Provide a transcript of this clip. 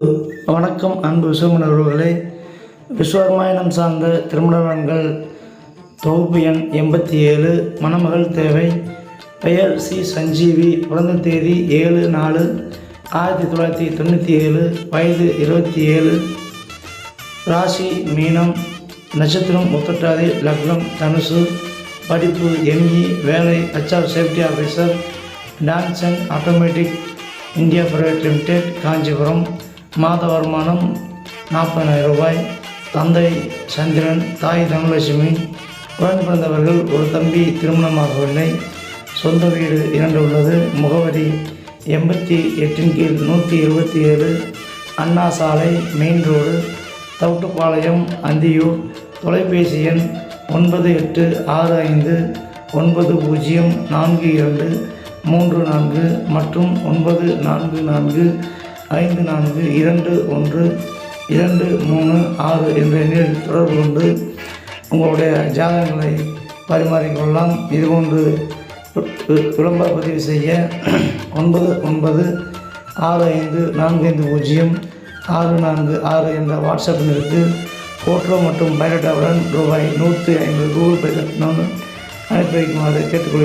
வணக்கம் அன்பு விசுவமணர்களே விஸ்வராமாயணம் சார்ந்த திருமணங்கள் தொகுப்பு எண் எண்பத்தி ஏழு மணமகள் தேவை. பெயர் சி. சஞ்சீவி பிறந்த தேதி ஏழு நாலு ஆயிரத்தி தொள்ளாயிரத்தி தொண்ணூற்றி ஏழு வயது இருபத்தி ஏழு. ராசி மீனம் நட்சத்திரம் முத்தட்டாதி லக்னம் தனுசு படிப்பு எம்இ வேலை H R safety officer dance and automatic India private limited Kanchipuram. மாத வருமானம் நாற்பதாயிரம் ரூபாய். தந்தை சந்திரன் தாய் தனலட்சுமி. குழந்தை பிறந்தவர்கள் ஒரு தம்பி திருமணமாகவில்லை. சொந்த வீடு இரண்டு உள்ளது. முகவரி எண்பத்தி எட்டின் கீழ் நூற்றி இருபத்தி ஏழு அண்ணா சாலை மெயின் ரோடு தவுட்டுப்பாளையம் அந்தியூர். தொலைபேசி எண் ஒன்பது எட்டு ஆறு ஐந்து ஒன்பது பூஜ்ஜியம் நான்கு இரண்டு மூன்று நான்கு மற்றும் ஒன்பது நான்கு நான்கு ஐந்து நான்கு இரண்டு ஒன்று இரண்டு மூணு ஆறு என்ற எண்ணில் தொடர்பு கொண்டு உங்களுடைய ஜாதகங்களை பரிமாறிக்கொள்ளலாம். இதுபோன்று விளம்பர பதிவு செய்ய ஒன்பது ஒன்பது ஆறு ஐந்து நான்கு ஐந்து பூஜ்ஜியம் ஆறு நான்கு ஆறு என்ற வாட்ஸ்அப் எண்ணிற்கு ஃபோட்டோ மற்றும் பயோடேட்டாவுடன் ரூபாய் நூற்றி ஐம்பது கூகுள் பே கட்டணம் அனுப்பி வைக்குமாறு கேட்டுக்கொள்கிறேன்.